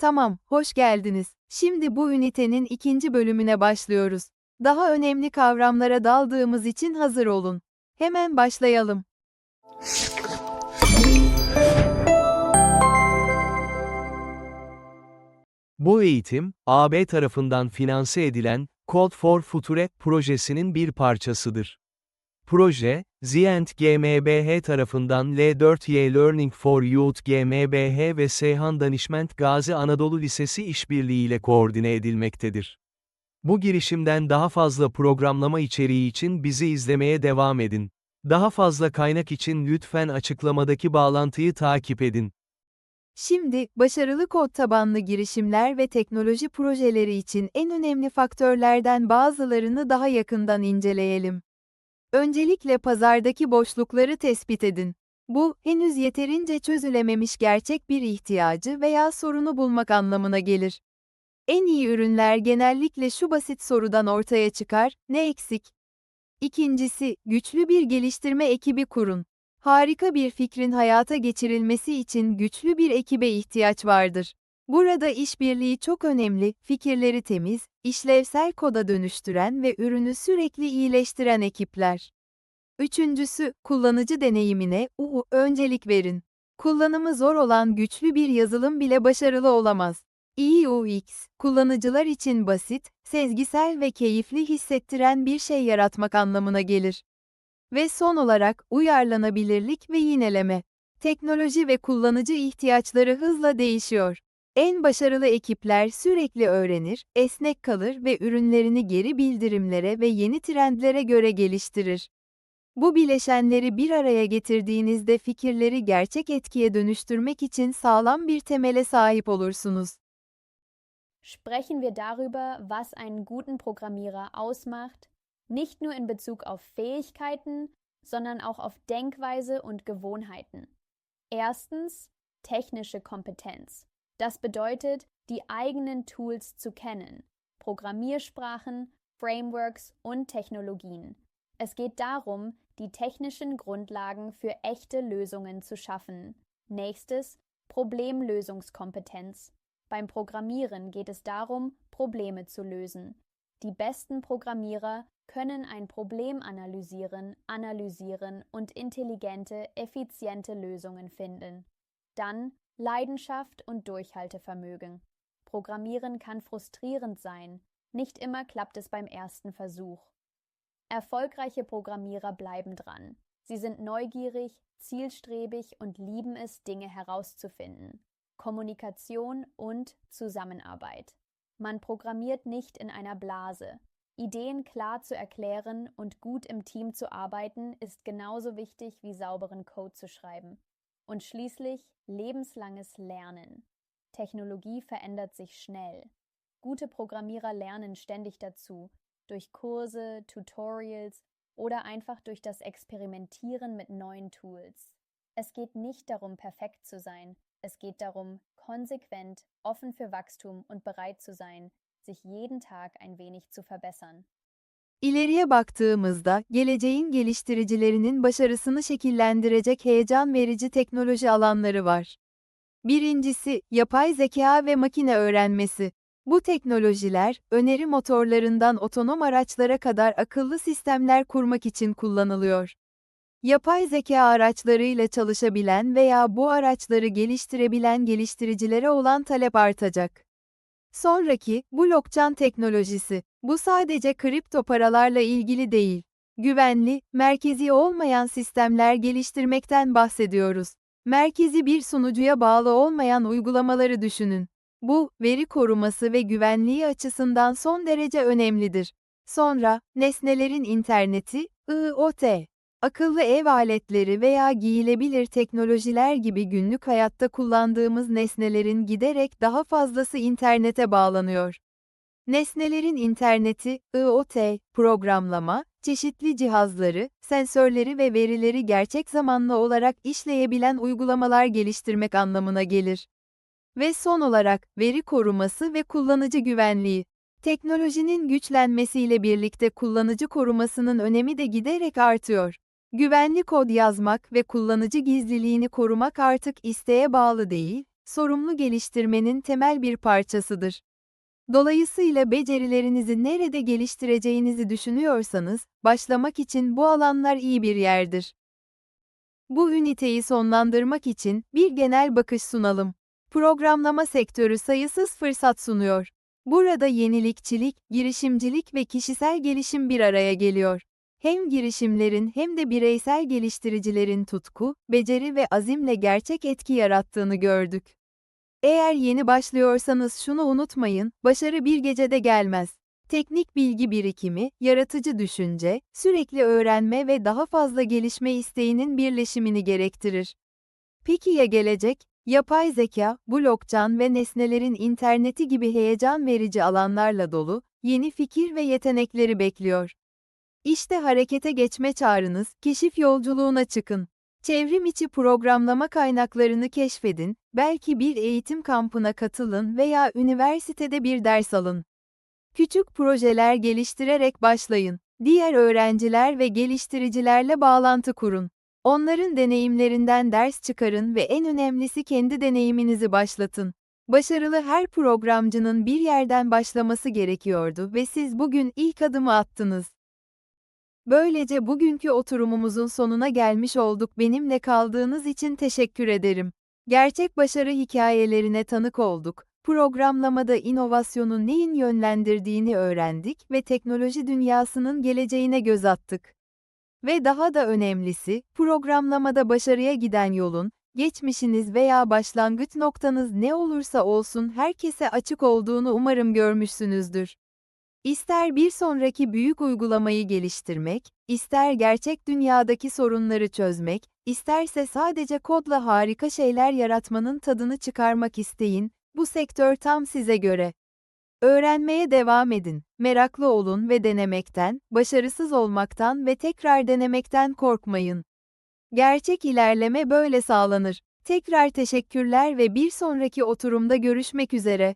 Tamam, hoş geldiniz. Şimdi bu ünitenin ikinci bölümüne başlıyoruz. Daha önemli kavramlara daldığımız için hazır olun. Hemen başlayalım. Bu eğitim, AB tarafından finanse edilen Code for Future projesinin bir parçasıdır. Proje, Zient GmbH tarafından L4Y Learning for Youth GmbH ve Seyhan Danışment Gazi Anadolu Lisesi işbirliğiyle koordine edilmektedir. Bu girişimden daha fazla programlama içeriği için bizi izlemeye devam edin. Daha fazla kaynak için lütfen açıklamadaki bağlantıyı takip edin. Şimdi, başarılı kod tabanlı girişimler ve teknoloji projeleri için en önemli faktörlerden bazılarını daha yakından inceleyelim. Öncelikle pazardaki boşlukları tespit edin. Bu, henüz yeterince çözülememiş gerçek bir ihtiyacı veya sorunu bulmak anlamına gelir. En iyi ürünler genellikle şu basit sorudan ortaya çıkar, ne eksik? İkincisi, güçlü bir geliştirme ekibi kurun. Harika bir fikrin hayata geçirilmesi için güçlü bir ekibe ihtiyaç vardır. Burada işbirliği çok önemli, fikirleri temiz, işlevsel koda dönüştüren ve ürünü sürekli iyileştiren ekipler. Üçüncüsü, kullanıcı deneyimine u öncelik verin. Kullanımı zor olan güçlü bir yazılım bile başarılı olamaz. İyi UX, kullanıcılar için basit, sezgisel ve keyifli hissettiren bir şey yaratmak anlamına gelir. Ve son olarak, uyarlanabilirlik ve yineleme. Teknoloji ve kullanıcı ihtiyaçları hızla değişiyor. En başarılı ekipler sürekli öğrenir, esnek kalır ve ürünlerini geri bildirimlere ve yeni trendlere göre geliştirir. Bu bileşenleri bir araya getirdiğinizde fikirleri gerçek etkiye dönüştürmek için sağlam bir temele sahip olursunuz. sprechen wir darüber, was einen guten Programmierer ausmacht, nicht nur in Bezug auf Fähigkeiten, sondern auch auf Denkweise und Gewohnheiten. Erstens technische Kompetenz. Das bedeutet, die eigenen Tools zu kennen, Programmiersprachen, Frameworks und Technologien. Es geht darum, die technischen Grundlagen für echte Lösungen zu schaffen. Nächstes Problemlösungskompetenz. Beim Programmieren geht es darum, Probleme zu lösen. Die besten Programmierer können ein Problem analysieren, analysieren und intelligente, effiziente Lösungen finden. Dann Leidenschaft und Durchhaltevermögen. Programmieren kann frustrierend sein. Nicht immer klappt es beim ersten Versuch. Erfolgreiche Programmierer bleiben dran. Sie sind neugierig, zielstrebig und lieben es, Dinge herauszufinden. Kommunikation und Zusammenarbeit. Man programmiert nicht in einer Blase. Ideen klar zu erklären und gut im Team zu arbeiten ist genauso wichtig wie sauberen Code zu schreiben. Und schließlich lebenslanges Lernen. Technologie verändert sich schnell. Gute Programmierer lernen ständig dazu, durch Kurse, Tutorials oder einfach durch das Experimentieren mit neuen Tools. Es geht nicht darum, perfekt zu sein, es geht darum, konsequent, offen für Wachstum und bereit zu sein, sich jeden Tag ein wenig zu verbessern. İleriye baktığımızda, geleceğin geliştiricilerinin başarısını şekillendirecek heyecan verici teknoloji alanları var. Birincisi, yapay zeka ve makine öğrenmesi. Bu teknolojiler, öneri motorlarından otonom araçlara kadar akıllı sistemler kurmak için kullanılıyor. Yapay zeka araçlarıyla çalışabilen veya bu araçları geliştirebilen geliştiricilere olan talep artacak. Sonraki, blockchain teknolojisi. Bu sadece kripto paralarla ilgili değil. Güvenli, merkezi olmayan sistemler geliştirmekten bahsediyoruz. Merkezi bir sunucuya bağlı olmayan uygulamaları düşünün. Bu, veri koruması ve güvenliği açısından son derece önemlidir. Sonra, nesnelerin interneti, IoT. Akıllı ev aletleri veya giyilebilir teknolojiler gibi günlük hayatta kullandığımız nesnelerin giderek daha fazlası internete bağlanıyor. Nesnelerin interneti, IoT, programlama, çeşitli cihazları, sensörleri ve verileri gerçek zamanlı olarak işleyebilen uygulamalar geliştirmek anlamına gelir. Ve son olarak, veri koruması ve kullanıcı güvenliği. Teknolojinin güçlenmesiyle birlikte kullanıcı korumasının önemi de giderek artıyor. Güvenli kod yazmak ve kullanıcı gizliliğini korumak artık isteğe bağlı değil, sorumlu geliştirmenin temel bir parçasıdır. Dolayısıyla becerilerinizi nerede geliştireceğinizi düşünüyorsanız, başlamak için bu alanlar iyi bir yerdir. Bu üniteyi sonlandırmak için bir genel bakış sunalım. Programlama sektörü sayısız fırsat sunuyor. Burada yenilikçilik, girişimcilik ve kişisel gelişim bir araya geliyor. Hem girişimlerin hem de bireysel geliştiricilerin tutku, beceri ve azimle gerçek etki yarattığını gördük. Eğer yeni başlıyorsanız şunu unutmayın, başarı bir gecede gelmez. Teknik bilgi birikimi, yaratıcı düşünce, sürekli öğrenme ve daha fazla gelişme isteğinin birleşimini gerektirir. Peki ya gelecek? Yapay zeka, blockchain ve nesnelerin interneti gibi heyecan verici alanlarla dolu, yeni fikir ve yetenekleri bekliyor. İşte harekete geçme çağrınız, keşif yolculuğuna çıkın. Çevrim içi programlama kaynaklarını keşfedin, belki bir eğitim kampına katılın veya üniversitede bir ders alın. Küçük projeler geliştirerek başlayın. Diğer öğrenciler ve geliştiricilerle bağlantı kurun. Onların deneyimlerinden ders çıkarın ve en önemlisi kendi deneyiminizi başlatın. Başarılı her programcının bir yerden başlaması gerekiyordu ve siz bugün ilk adımı attınız. Böylece bugünkü oturumumuzun sonuna gelmiş olduk. Benimle kaldığınız için teşekkür ederim. Gerçek başarı hikayelerine tanık olduk. Programlamada inovasyonu neyin yönlendirdiğini öğrendik ve teknoloji dünyasının geleceğine göz attık. Ve daha da önemlisi, programlamada başarıya giden yolun, geçmişiniz veya başlangıç noktanız ne olursa olsun herkese açık olduğunu umarım görmüşsünüzdür. İster bir sonraki büyük uygulamayı geliştirmek, ister gerçek dünyadaki sorunları çözmek, isterse sadece kodla harika şeyler yaratmanın tadını çıkarmak isteyin, bu sektör tam size göre. Öğrenmeye devam edin, meraklı olun ve denemekten, başarısız olmaktan ve tekrar denemekten korkmayın. Gerçek ilerleme böyle sağlanır. Tekrar teşekkürler ve bir sonraki oturumda görüşmek üzere.